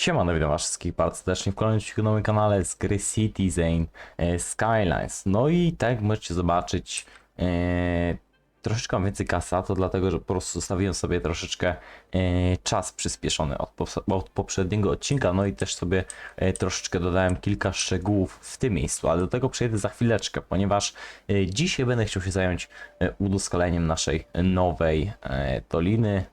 Siemano, witam was wszystkich bardzo serdecznie w kolejnym odcinku na moim kanale z gry Citizen e, Skylines. No i tak jak możecie zobaczyć, e, troszeczkę więcej kasa, to dlatego, że po prostu zostawiłem sobie troszeczkę e, czas przyspieszony od, od poprzedniego odcinka, no i też sobie e, troszeczkę dodałem kilka szczegółów w tym miejscu, ale do tego przejdę za chwileczkę, ponieważ e, dzisiaj będę chciał się zająć e, udoskonaleniem naszej nowej e, doliny,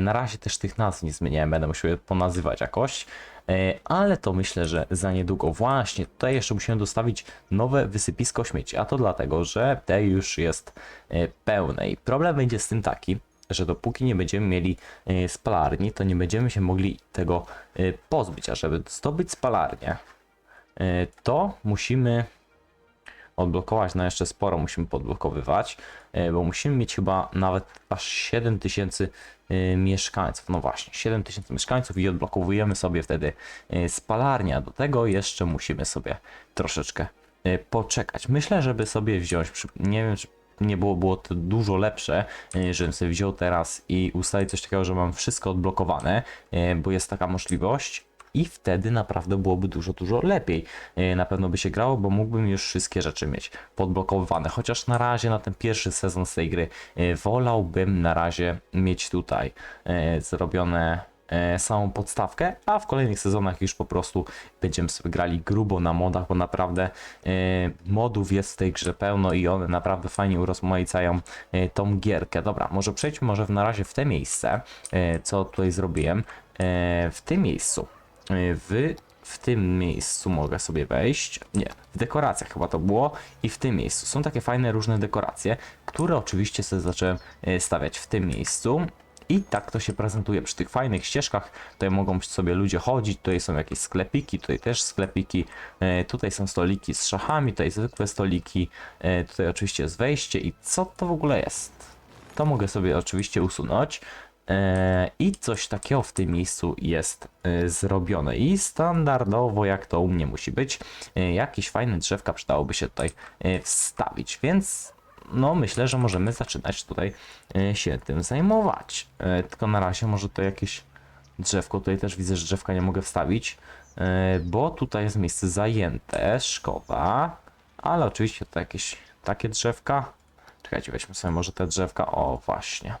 Na razie też tych nazw nie zmieniałem, będę musiał je ponazywać jakoś, e, ale to myślę, że za niedługo. Właśnie tutaj jeszcze musimy dostawić nowe wysypisko śmieci, a to dlatego, że te już jest e, pełne i problem będzie z tym taki, że dopóki nie będziemy mieli e, spalarni, to nie będziemy się mogli tego e, pozbyć, a żeby zdobyć spalarnię, e, to musimy odblokować, no jeszcze sporo musimy podblokowywać, e, bo musimy mieć chyba nawet aż 7000 e, mieszkańców. No właśnie, 7000 mieszkańców i odblokowujemy sobie wtedy e, spalarnia. Do tego jeszcze musimy sobie troszeczkę poczekać. Myślę, żeby sobie wziąć, nie wiem, czy nie było, było to dużo lepsze, żebym sobie wziął teraz i ustalić coś takiego, że mam wszystko odblokowane, bo jest taka możliwość. I wtedy naprawdę byłoby dużo, dużo lepiej. E, Na pewno by się grało, bo mógłbym już wszystkie rzeczy mieć podblokowane. Chociaż na razie na ten pierwszy sezon z tej gry e, wolałbym na razie mieć tutaj e, zrobione samą podstawkę, a w kolejnych sezonach już po prostu będziemy sobie grali grubo na modach, bo naprawdę modów jest w tej grze pełno i one naprawdę fajnie urozmaicają tą gierkę. Dobra, może przejdźmy może na razie w te miejsce, co tutaj zrobiłem. W tym miejscu w, w tym miejscu mogę sobie wejść. Nie, w dekoracjach chyba to było. I w tym miejscu są takie fajne różne dekoracje, które oczywiście sobie zacząłem e, stawiać w tym miejscu. I tak to się prezentuje przy tych fajnych ścieżkach. Tutaj mogą sobie ludzie chodzić, tutaj są jakieś sklepiki, tutaj też sklepiki, e, tutaj są stoliki z szachami, tutaj zwykłe stoliki, e, tutaj oczywiście jest wejście i co to w ogóle jest? To mogę sobie oczywiście usunąć. E, I coś takiego w tym miejscu jest e, zrobione. I standardowo, jak to u mnie musi być, e, jakieś fajne drzewka przydałoby się tutaj wstawić. Więc no myślę, że możemy zaczynać tutaj się tym zajmować. Tylko na razie może to jakieś drzewko. Tutaj też widzę, że drzewka nie mogę wstawić, bo tutaj jest miejsce zajęte. Szkoda. Ale oczywiście to jakieś takie drzewka. Czekajcie, weźmy sobie może te drzewka. O, właśnie.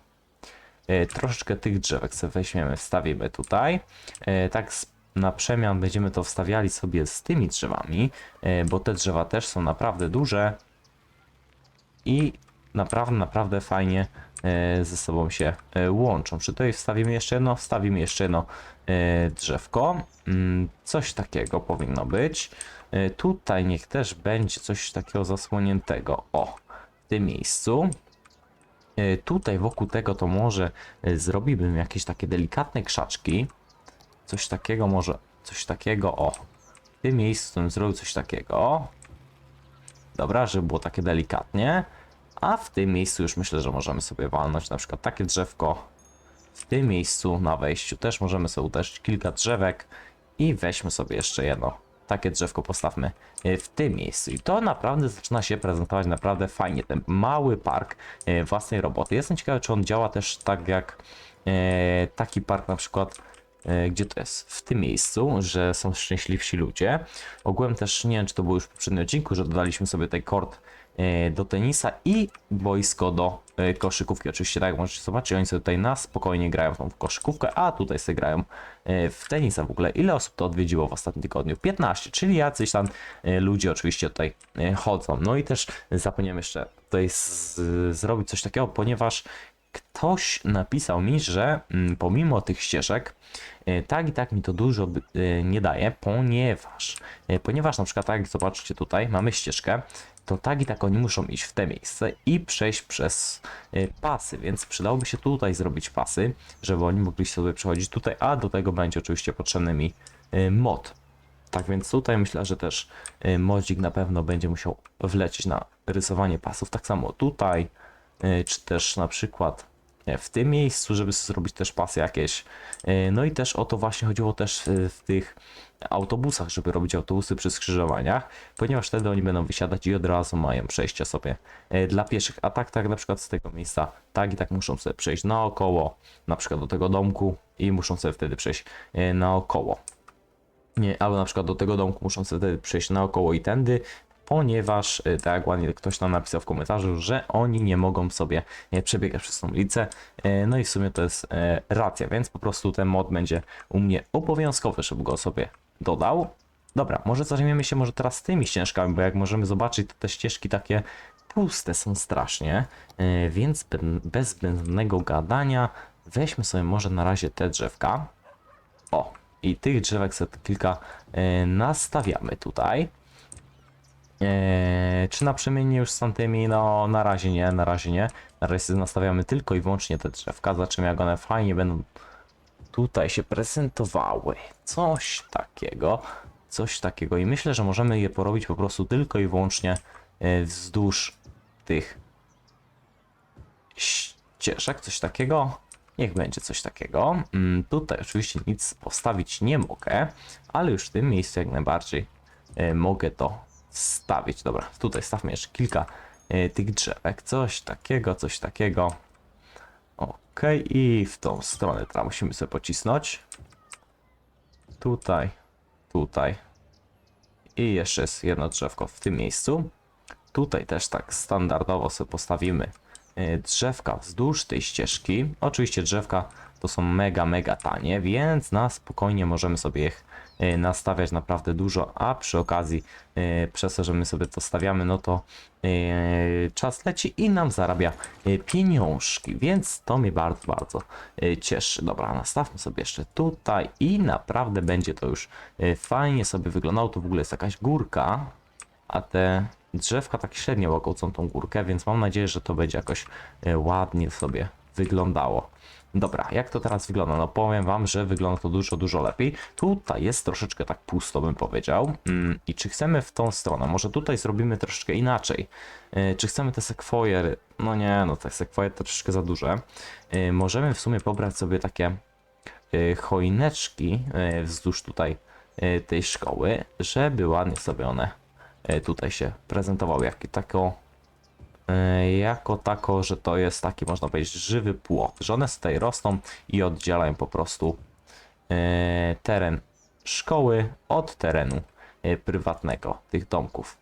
E, troszeczkę tych drzewek sobie weźmiemy, wstawimy tutaj. E, tak na przemian będziemy to wstawiali sobie z tymi drzewami, e, bo te drzewa też są naprawdę duże i naprawdę, naprawdę fajnie ze sobą się łączą. Czy tutaj wstawimy jeszcze jedno? Wstawimy jeszcze jedno drzewko. Mm, Coś takiego powinno być. Tutaj niech też będzie coś takiego zasłoniętego. O, w tym miejscu. E, Tutaj wokół tego to może e, zrobimy jakieś takie delikatne krzaczki. Coś takiego może, coś takiego, o. W tym miejscu bym zrobił coś takiego. Dobra, żeby było takie delikatnie. A w tym miejscu już myślę, że możemy sobie walnąć na przykład takie drzewko. W tym miejscu na wejściu też możemy sobie uderzyć kilka drzewek i weźmy sobie jeszcze jedno. Takie drzewko postawmy e, w tym miejscu. I to naprawdę zaczyna się prezentować naprawdę fajnie. Ten mały park e, własnej roboty. Jestem ciekawy, czy on działa też tak jak e, taki park na przykład gdzie to jest? W tym miejscu, że są szczęśliwsi ludzie. Ogółem też nie wiem, czy to było już w poprzednim odcinku, że dodaliśmy sobie tutaj kort e, do tenisa i boisko do e, koszykówki. Oczywiście tak jak możecie zobaczyć, oni sobie tutaj na spokojnie grają tą koszykówkę, a tutaj sobie grają e, w tenisa w ogóle. Ile osób to odwiedziło w ostatnim tygodniu? 15, czyli jacyś tam e, ludzie oczywiście tutaj e, chodzą. No i też zapomniałem jeszcze tutaj zrobić coś takiego, ponieważ ktoś napisał mi, że mm, pomimo tych ścieżek, e, tak i tak mi to dużo e, nie daje, ponieważ, e, ponieważ na przykład tak jak zobaczycie tutaj, mamy ścieżkę, to tak i tak oni muszą iść w te miejsce i przejść przez e, pasy, więc przydałoby się tutaj zrobić pasy, żeby oni mogli sobie przechodzić tutaj, a do tego będzie oczywiście potrzebny mi e, mod. Tak więc tutaj myślę, że też e, modzik na pewno będzie musiał wlecieć na rysowanie pasów. Tak samo tutaj, czy też na przykład w tym miejscu, żeby zrobić też pasy jakieś. E, No i też o to właśnie chodziło też e, w tych autobusach, żeby robić autobusy przy skrzyżowaniach, ponieważ wtedy oni będą wysiadać i od razu mają przejście sobie e, dla pieszych. A tak, tak na przykład z tego miejsca, tak i tak muszą sobie przejść naokoło, na przykład do tego domku i muszą sobie wtedy przejść e, naokoło. Nie, albo na przykład do tego domku muszą sobie wtedy przejść naokoło i tędy, ponieważ, y, tak jak ładnie ktoś tam napisał w komentarzu, że oni nie mogą sobie e, przebiegać przez tą ulicę. E, No i w sumie to jest e, racja, więc po prostu ten mod będzie u mnie obowiązkowy, żeby go sobie dodał. Dobra, może zajmiemy się może teraz tymi ścieżkami, bo jak możemy zobaczyć, to te ścieżki takie puste są strasznie, więc be- bez zbędnego gadania weźmy sobie może na razie te drzewka. O, i tych drzewek sobie kilka nastawiamy tutaj. E, czy naprzemiennie już z tamtymi? No, na razie nie, na razie nie. Na razie nastawiamy tylko i wyłącznie te drzewka. Zobaczymy, jak one fajnie będą tutaj się prezentowały. Coś takiego, coś takiego. I myślę, że możemy je porobić po prostu tylko i wyłącznie e, wzdłuż tych ścieżek, coś takiego. Niech będzie coś takiego. Mm, tutaj oczywiście nic postawić nie mogę, ale już w tym miejscu jak najbardziej e, mogę to stawić. Dobra, tutaj stawmy jeszcze kilka e, tych drzewek. Coś takiego, coś takiego. Ok, i w tą stronę teraz musimy sobie pocisnąć. Tutaj, tutaj. I jeszcze jest jedno drzewko w tym miejscu. Tutaj też tak standardowo sobie postawimy e, drzewka wzdłuż tej ścieżki. Oczywiście drzewka to są mega, mega tanie, więc na spokojnie możemy sobie ich nastawiać naprawdę dużo, a przy okazji e, przez to, że my sobie to stawiamy, no to e, czas leci i nam zarabia pieniążki, więc to mnie bardzo, bardzo cieszy. Dobra, nastawmy sobie jeszcze tutaj i naprawdę będzie to już fajnie sobie wyglądało. Tu w ogóle jest jakaś górka, a te drzewka tak średnio łagodzą tą górkę, więc mam nadzieję, że to będzie jakoś ładnie sobie wyglądało. Dobra, jak to teraz wygląda? No powiem wam, że wygląda to dużo, dużo lepiej. Tutaj jest troszeczkę tak pusto, bym powiedział. Mm, I czy chcemy w tą stronę? Może tutaj zrobimy troszeczkę inaczej. E, Czy chcemy te sekwoje? No nie, no te sekwoje to troszeczkę za duże. E, Możemy w sumie pobrać sobie takie e, choineczki wzdłuż tutaj tej szkoły, żeby ładnie sobie one tutaj się prezentowały jak tako, e, jako tako, że to jest taki można powiedzieć żywy płot, że one tutaj rosną i oddzielają po prostu e, teren szkoły od terenu e, prywatnego tych domków.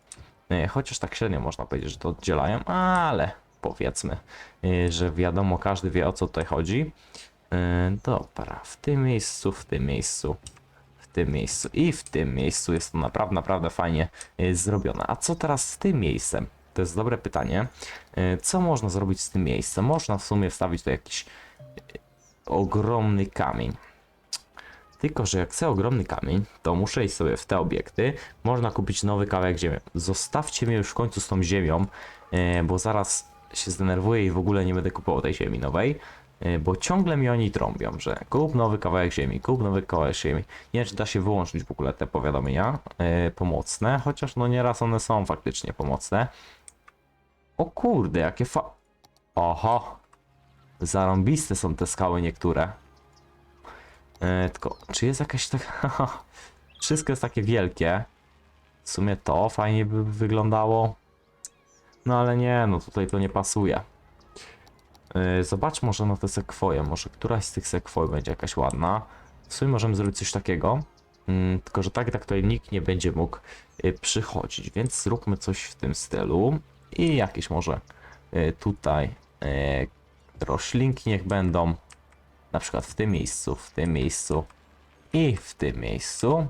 E, Chociaż tak średnio można powiedzieć, że to oddzielają, ale powiedzmy, e, że wiadomo, każdy wie o co tutaj chodzi. E, Dobra, w tym miejscu, w tym miejscu, w tym miejscu i w tym miejscu jest to naprawdę, naprawdę fajnie e, zrobione. A co teraz z tym miejscem? To jest dobre pytanie. E, Co można zrobić z tym miejscem? Można w sumie wstawić tu jakiś e, ogromny kamień. Tylko, że jak chcę ogromny kamień, to muszę iść sobie w te obiekty. Można kupić nowy kawałek ziemi. Zostawcie mnie już w końcu z tą ziemią, e, bo zaraz się zdenerwuję i w ogóle nie będę kupował tej ziemi nowej. Bo ciągle mi oni trąbią, że kup nowy kawałek ziemi, kup nowy kawałek ziemi. Nie wiem, czy da się wyłączyć w ogóle te powiadomienia pomocne, chociaż no nieraz one są faktycznie pomocne. O kurde, jakie fa... Oho! Zarąbiste są te skały niektóre. E, tylko, czy jest jakaś taka... Wszystko jest takie wielkie. W sumie to fajnie by wyglądało. No ale nie, no tutaj to nie pasuje. E, Zobacz może na te sekwoje. Może któraś z tych sekwoj będzie jakaś ładna. W sumie możemy zrobić coś takiego. Mm, tylko, że tak tak tutaj nikt nie będzie mógł e, przychodzić, więc zróbmy coś w tym stylu. I jakieś może e, tutaj e, roślinki niech będą. Na przykład w tym miejscu, w tym miejscu i w tym miejscu.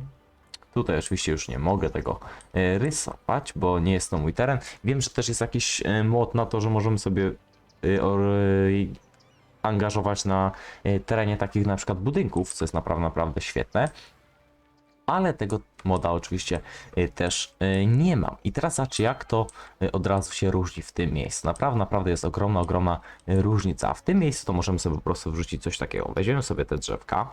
Tutaj oczywiście już nie mogę tego e, rysować, bo nie jest to mój teren. Wiem, że też jest jakiś mod na to, że możemy sobie angażować na terenie takich na przykład budynków, co jest naprawdę, naprawdę świetne. Ale tego moda oczywiście e, też e, nie mam. I teraz zobaczcie, jak to e, od razu się różni w tym miejscu. Naprawdę, naprawdę jest ogromna, ogromna różnica. W tym miejscu to możemy sobie po prostu wrzucić coś takiego. Weźmiemy sobie te drzewka,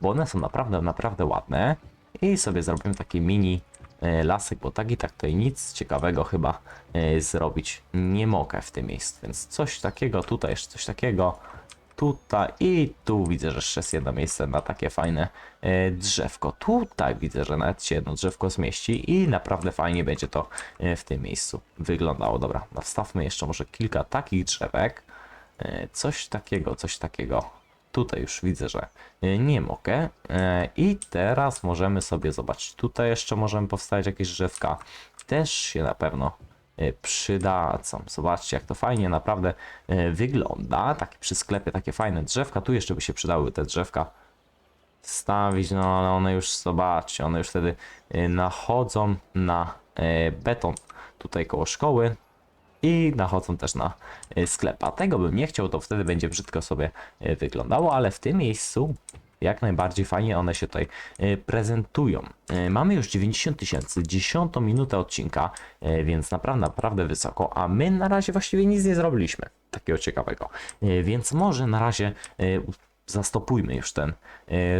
bo one są naprawdę, naprawdę ładne. I sobie zrobimy taki mini lasek, bo tak i tak tutaj nic ciekawego chyba zrobić nie mogę w tym miejscu. Więc coś takiego, tutaj jeszcze coś takiego. Tutaj i tu widzę, że jeszcze jest jedno miejsce na takie fajne e, drzewko. Tutaj widzę, że nawet się jedno drzewko zmieści i naprawdę fajnie będzie to e, w tym miejscu wyglądało. Dobra, wstawmy jeszcze może kilka takich drzewek. E, Coś takiego, coś takiego. Tutaj już widzę, że nie mogę. I teraz możemy sobie zobaczyć. Tutaj jeszcze możemy powstawić jakieś drzewka. Też się na pewno przydadzą. Zobaczcie, jak to fajnie naprawdę e, wygląda. Takie przy sklepie, takie fajne drzewka. Tu jeszcze by się przydały te drzewka stawić, no ale one już, zobaczcie, one już wtedy e, nachodzą na beton tutaj koło szkoły i nachodzą też na sklep. A tego bym nie chciał, to wtedy będzie brzydko sobie wyglądało, ale w tym miejscu jak najbardziej fajnie one się tutaj e, prezentują. E, Mamy już 90 tysięcy, 10 minutę odcinka, e, więc naprawdę, naprawdę wysoko, a my na razie właściwie nic nie zrobiliśmy takiego ciekawego. Więc może na razie zastopujmy już ten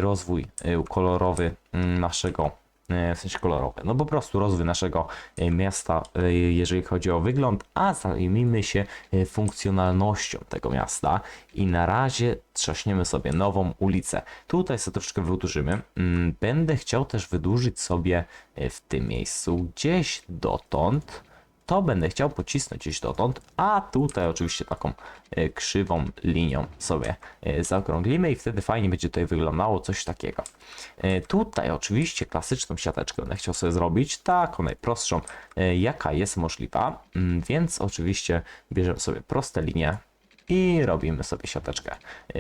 rozwój kolorowy mm, naszego w sensie kolorowy. No po prostu rozwój naszego e, miasta, e, jeżeli chodzi o wygląd, a zajmijmy się e, funkcjonalnością tego miasta i na razie trzaśniemy sobie nową ulicę. Tutaj sobie troszeczkę wydłużymy. Mm, Będę chciał też wydłużyć sobie e, w tym miejscu gdzieś dotąd to będę chciał pocisnąć gdzieś dotąd, a tutaj oczywiście taką e, krzywą linią sobie e, zaokrąglimy i wtedy fajnie będzie tutaj wyglądało coś takiego. E, Tutaj oczywiście klasyczną siateczkę będę chciał sobie zrobić, taką najprostszą, jaka jest możliwa, Mm, więc oczywiście bierzemy sobie proste linie i robimy sobie siateczkę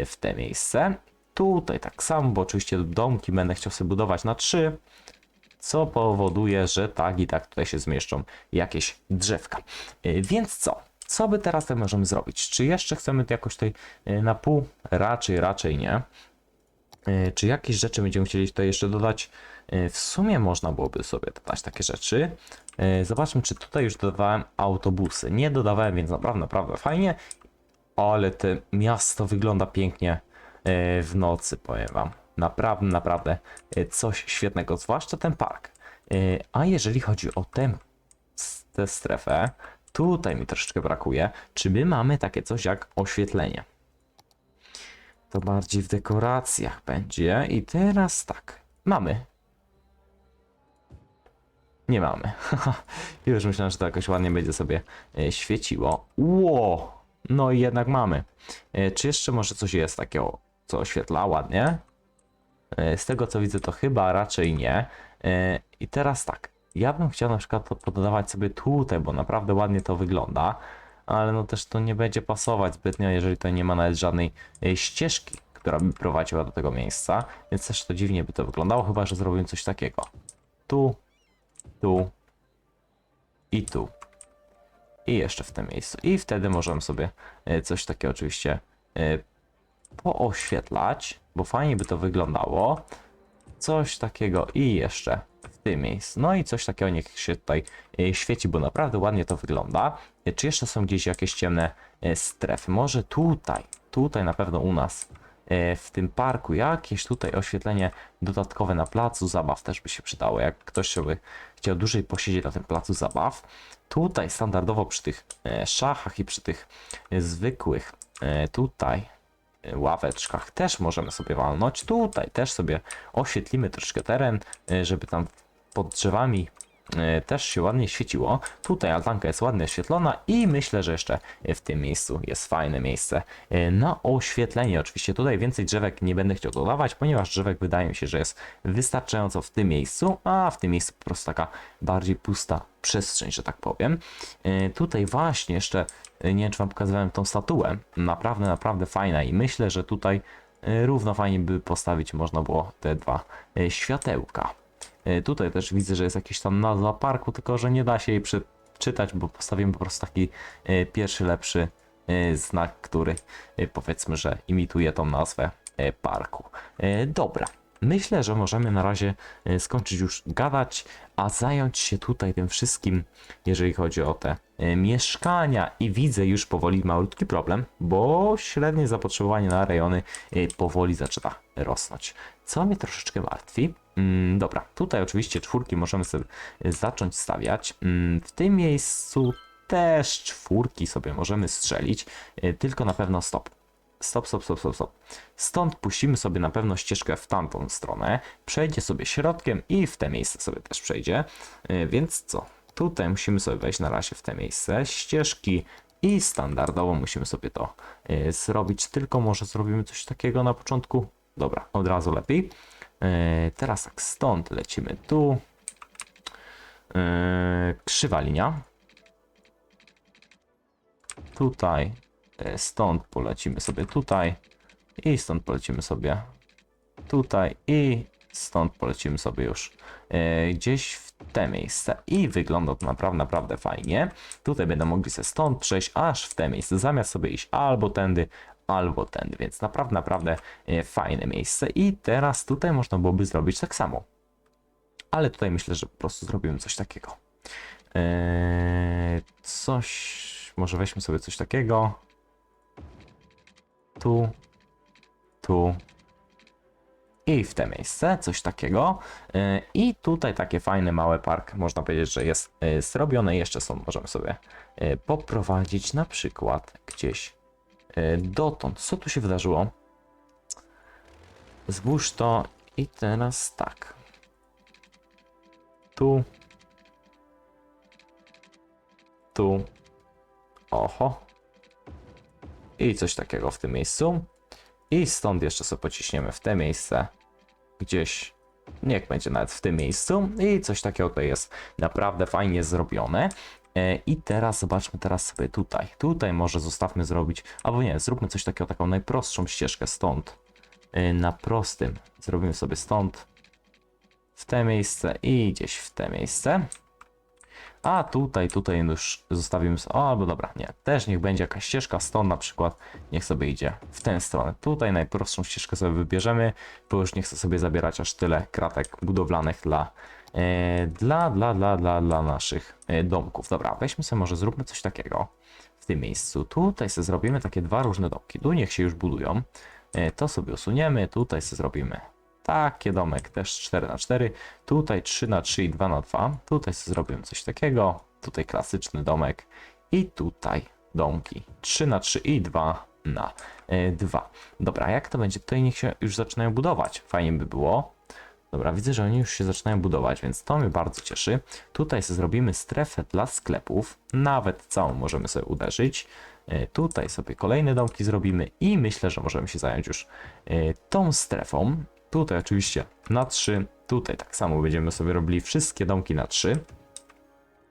w te miejsce. Tutaj tak samo, bo oczywiście domki będę chciał sobie budować na 3, co powoduje, że tak i tak tutaj się zmieszczą jakieś drzewka. Y, Więc co? Co by teraz tak możemy zrobić? Czy jeszcze chcemy to jakoś tutaj y, na pół? Raczej, raczej nie. Y, Czy jakieś rzeczy będziemy chcieli tutaj jeszcze dodać? W sumie można byłoby sobie dodać takie rzeczy. Zobaczmy, czy tutaj już dodawałem autobusy. Nie dodawałem, więc naprawdę, naprawdę fajnie. Ale to miasto wygląda pięknie e, w nocy, powiem wam. Naprawdę, naprawdę e, coś świetnego, zwłaszcza ten park. E, A jeżeli chodzi o tę strefę, tutaj mi troszeczkę brakuje. Czy my mamy takie coś jak oświetlenie? To bardziej w dekoracjach będzie. I teraz tak, mamy. Nie mamy. Już myślałem, że to jakoś ładnie będzie sobie e, świeciło. Ło! No i jednak mamy. Czy jeszcze może coś jest takiego, co oświetla ładnie? E, Z tego co widzę, to chyba raczej nie. E, I teraz tak. Ja bym chciał na przykład to podawać sobie tutaj, bo naprawdę ładnie to wygląda. Ale no też to nie będzie pasować zbytnio, jeżeli to nie ma nawet żadnej e, ścieżki, która by prowadziła do tego miejsca. Więc też to dziwnie by to wyglądało, chyba że zrobimy coś takiego. Tu, tu i tu. I jeszcze w tym miejscu. I wtedy możemy sobie coś takiego oczywiście pooświetlać, bo fajnie by to wyglądało. Coś takiego i jeszcze w tym miejscu. No i coś takiego niech się tutaj e, świeci, bo naprawdę ładnie to wygląda. E, Czy jeszcze są gdzieś jakieś ciemne e, strefy? Może tutaj, tutaj na pewno u nas w tym parku jakieś tutaj oświetlenie dodatkowe na placu zabaw też by się przydało. Jak ktoś by chciał dłużej posiedzieć na tym placu zabaw, tutaj standardowo przy tych szachach i przy tych zwykłych tutaj ławeczkach też możemy sobie walnąć. Tutaj też sobie oświetlimy troszkę teren, e, żeby tam pod drzewami też się ładnie świeciło. Tutaj altanka jest ładnie oświetlona i myślę, że jeszcze w tym miejscu jest fajne miejsce e, na oświetlenie. Oczywiście tutaj więcej drzewek nie będę chciał dodawać, ponieważ drzewek wydaje mi się, że jest wystarczająco w tym miejscu, a w tym miejscu po prostu taka bardziej pusta przestrzeń, że tak powiem. E, Tutaj właśnie jeszcze, e, nie wiem czy wam pokazywałem tą statuę, naprawdę, naprawdę fajna i myślę, że tutaj e, równo fajnie by postawić można było te dwa e, światełka. E, Tutaj też widzę, że jest jakiś tam nazwa parku, tylko że nie da się jej przeczytać, bo postawimy po prostu taki e, pierwszy, lepszy e, znak, który powiedzmy, że imituje tą nazwę parku. Dobra. Myślę, że możemy na razie e, skończyć już gadać, a zająć się tutaj tym wszystkim, jeżeli chodzi o te e, mieszkania. I widzę już powoli malutki problem, bo średnie zapotrzebowanie na rejony e, powoli zaczyna rosnąć. Co mnie troszeczkę martwi. Mm, dobra, tutaj oczywiście czwórki możemy sobie zacząć stawiać. Mm, w tym miejscu też czwórki sobie możemy strzelić, tylko na pewno stop. Stop, stop, stop, stop, stop. Stąd puścimy sobie na pewno ścieżkę w tamtą stronę, przejdzie sobie środkiem i w te miejsce sobie też przejdzie. Yy, Więc co? Tutaj musimy sobie wejść na razie w te miejsce, ścieżki i standardowo musimy sobie to yy, zrobić, tylko może zrobimy coś takiego na początku. Dobra, od razu lepiej. Yy, Teraz tak, stąd lecimy tu. Krzywa linia. Tutaj, stąd polecimy sobie tutaj i stąd polecimy sobie tutaj i stąd polecimy sobie już e, gdzieś w te miejsce i wygląda to naprawdę, naprawdę fajnie. Tutaj będą mogli sobie stąd przejść aż w te miejsce, zamiast sobie iść albo tędy, albo tędy, więc naprawdę, naprawdę e, fajne miejsce i teraz tutaj można byłoby zrobić tak samo. Ale tutaj myślę, że po prostu zrobimy coś takiego. Eee, coś, może weźmy sobie coś takiego. Tu, tu, i w te miejsce, coś takiego. Yy, I tutaj takie fajne małe park, można powiedzieć, że jest yy, zrobione. Jeszcze są, możemy sobie yy, poprowadzić na przykład gdzieś dotąd. Co tu się wydarzyło? Zbóż to i teraz tak. Tu. Tu. Oho. I coś takiego w tym miejscu. I stąd jeszcze sobie pociśniemy w te miejsce. Gdzieś. Niech będzie nawet w tym miejscu. I coś takiego tutaj jest naprawdę fajnie zrobione. E, I teraz zobaczmy teraz sobie tutaj. Tutaj może zostawmy zrobić, albo nie, zróbmy coś takiego, taką najprostszą ścieżkę stąd. E, Na prostym. Zrobimy sobie stąd w te miejsce i gdzieś w te miejsce. A tutaj, tutaj już zostawimy. O, albo dobra, nie. Też niech będzie jakaś ścieżka stąd na przykład. Niech sobie idzie w tę stronę. Tutaj najprostszą ścieżkę sobie wybierzemy, bo już nie chcę sobie zabierać aż tyle kratek budowlanych dla, e, dla, dla, dla, dla, dla naszych e, domków. Dobra, weźmy sobie może zróbmy coś takiego w tym miejscu. Tutaj sobie zrobimy takie dwa różne domki. Tu niech się już budują. E, to sobie usuniemy. Tutaj sobie zrobimy takie domek, też 4 na 4 Tutaj 3 na 3 i 2 na 2 Tutaj zrobimy coś takiego. Tutaj klasyczny domek. I tutaj domki 3 na 3 i 2 na 2 Dobra, jak to będzie? Tutaj niech się już zaczynają budować. Fajnie by było. Dobra, widzę, że oni już się zaczynają budować, więc to mnie bardzo cieszy. Tutaj zrobimy strefę dla sklepów. Nawet całą możemy sobie uderzyć. E, Tutaj sobie kolejne domki zrobimy i myślę, że możemy się zająć już e, tą strefą. Tutaj oczywiście na 3. Tutaj tak samo będziemy sobie robili wszystkie domki na 3.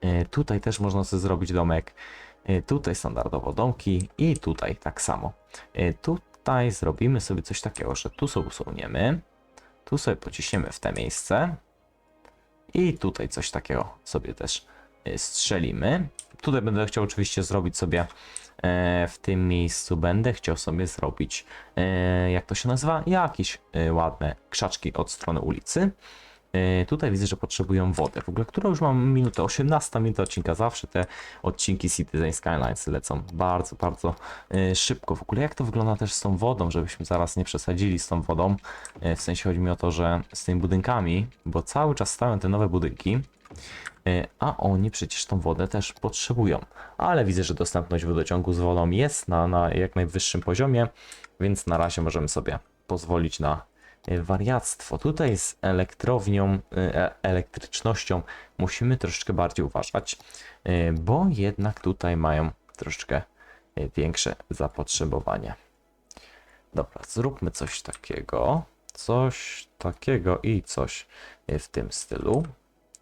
E, Tutaj też można sobie zrobić domek. E, Tutaj standardowo domki i tutaj tak samo. E, Tutaj zrobimy sobie coś takiego, że tu sobie usuniemy. Tu sobie pociśniemy w te miejsce. I tutaj coś takiego sobie też strzelimy. Tutaj będę chciał oczywiście zrobić sobie w tym miejscu będę chciał sobie zrobić, e, jak to się nazywa, jakieś e, ładne krzaczki od strony ulicy. E, Tutaj widzę, że potrzebują wodę, w ogóle, którą już mam minutę, 18 minut odcinka, zawsze te odcinki Citizen Skylines lecą bardzo, bardzo e, szybko. W ogóle jak to wygląda też z tą wodą, żebyśmy zaraz nie przesadzili z tą wodą, E, w sensie chodzi mi o to, że z tymi budynkami, bo cały czas stawiam te nowe budynki, E, a oni przecież tą wodę też potrzebują. Ale widzę, że dostępność wodociągu z wodą jest na, na jak najwyższym poziomie, więc na razie możemy sobie pozwolić na e, wariactwo. Tutaj z elektrownią, e, elektrycznością musimy troszeczkę bardziej uważać, e, bo jednak tutaj mają troszeczkę e, większe zapotrzebowanie. Dobra, zróbmy coś takiego, coś takiego i coś e, w tym stylu.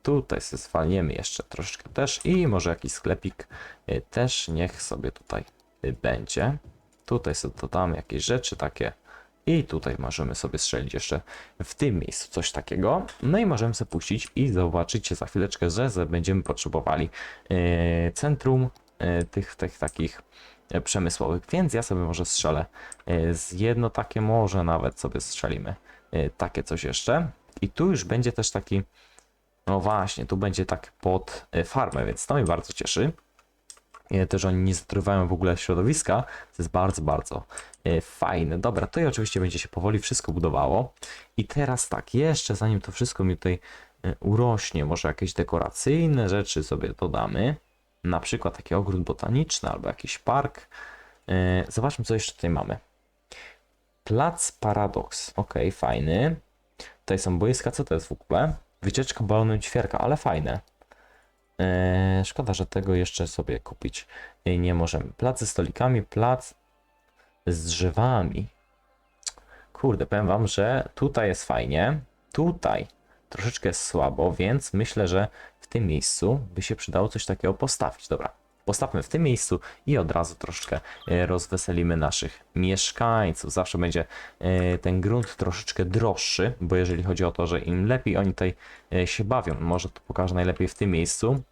Tutaj sobie zwalniemy jeszcze troszeczkę też i może jakiś sklepik y, też niech sobie tutaj y, będzie. Tutaj sobie dodamy jakieś rzeczy takie i tutaj możemy sobie strzelić jeszcze w tym miejscu coś takiego. No i możemy sobie puścić i zobaczycie za chwileczkę, że będziemy potrzebowali y, centrum tych, tych takich przemysłowych, więc ja sobie może strzelę z jedno takie, może nawet sobie strzelimy takie coś jeszcze. I tu już będzie też taki no właśnie, tu będzie tak pod e, farmę, więc to mnie bardzo cieszy. E, To, że oni nie zatruwają w ogóle środowiska, to jest bardzo, bardzo e, fajne. Dobra, to i oczywiście będzie się powoli wszystko budowało. I teraz tak, jeszcze zanim to wszystko mi tutaj urośnie, może jakieś dekoracyjne rzeczy sobie dodamy. Na przykład taki ogród botaniczny albo jakiś park. Zobaczmy, co jeszcze tutaj mamy. Plac Paradox. Okej, fajny. Tutaj są boiska, co to jest w ogóle? Wycieczka balonem ćwierka, ale fajne. Eee, szkoda, że tego jeszcze sobie kupić nie możemy. Plac ze stolikami, plac z drzewami. Kurde, powiem wam, że tutaj jest fajnie. Tutaj troszeczkę jest słabo, więc myślę, że w tym miejscu by się przydało coś takiego postawić. Dobra, postawmy w tym miejscu i od razu troszeczkę e, rozweselimy naszych mieszkańców. Zawsze będzie e, ten grunt troszeczkę droższy, bo jeżeli chodzi o to, że im lepiej oni tutaj e, się bawią, może to pokażę najlepiej w tym miejscu.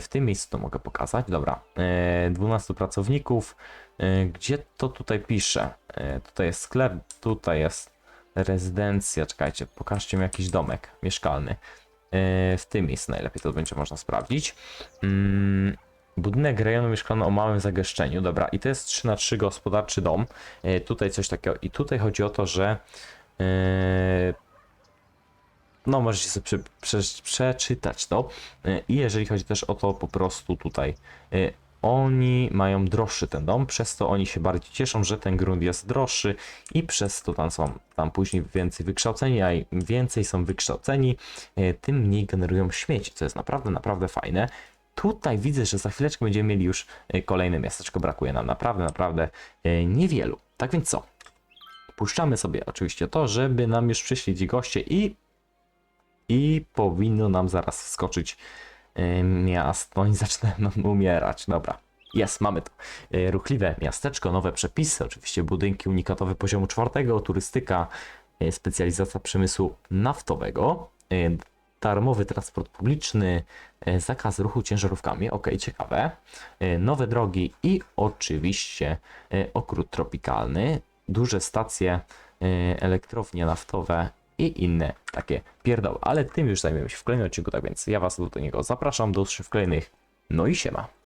W tym miejscu to mogę pokazać. Dobra, e, 12 pracowników. Gdzie to tutaj pisze? Tutaj jest sklep, tutaj jest rezydencja. Czekajcie, pokażcie mi jakiś domek mieszkalny. W tym miejscu najlepiej to będzie można sprawdzić. Budynek rejonu mieszkalny o małym zagęszczeniu. Dobra, i to jest 3 na 3 gospodarczy dom. E, Tutaj coś takiego. I tutaj chodzi o to, że e, no, możecie sobie prze, prze, przeczytać to. Y, I jeżeli chodzi też o to, po prostu tutaj oni mają droższy ten dom, przez to oni się bardziej cieszą, że ten grunt jest droższy i przez to tam są tam później więcej wykształceni, a im więcej są wykształceni, tym mniej generują śmieci, co jest naprawdę, naprawdę fajne. Tutaj widzę, że za chwileczkę będziemy mieli już y, kolejne miasteczko, brakuje nam naprawdę, naprawdę y, niewielu. Tak więc co? Puszczamy sobie oczywiście to, żeby nam już przyszli ci goście i i powinno nam zaraz wskoczyć y, miasto i zaczyna nam umierać. Dobra, jest, mamy to. Ruchliwe miasteczko, nowe przepisy, oczywiście budynki unikatowe poziomu czwartego, turystyka, specjalizacja przemysłu naftowego, darmowy transport publiczny, y, zakaz ruchu ciężarówkami, ok, ciekawe, y, nowe drogi i oczywiście y, ogród tropikalny, duże stacje, elektrownie naftowe i inne takie pierdoły. Ale tym już zajmiemy się w kolejnym odcinku, tak więc ja Was do niego zapraszam, do usłyszenia w kolejnych. No i siema.